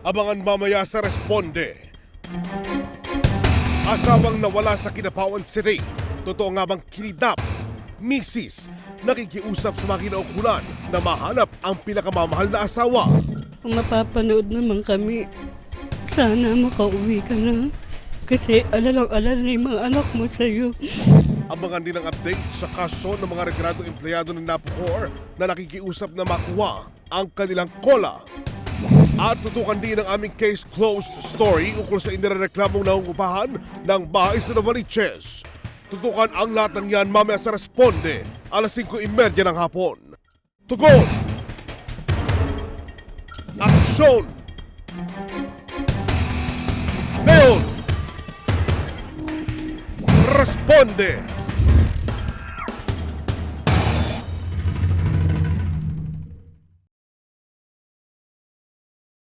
Abangan mamaya sa Responde. Asawang nawala sa Kinapawan City. Totoo nga bang kinidnap? Misis, nakikiusap sa mga kinaukulan na mahanap ang pinakamamahal na asawa. Kung mapapanood naman kami, sana makauwi ka na. Kasi alalang-alala na yung mga anak mo sa'yo. Abangan din ang update sa kaso ng mga retiradong empleyado ng Napocor na nakikiusap na makuha ang kanilang kola. At tutukan din ang aming case closed story ukol sa inireklamong nangungupahan ng bahay sa Novaliches. Tutukan ang lahat ng yan mamaya sa Responde, alas 5.30 ng hapon. Tugon! Aksyon! Ngayon! Responde!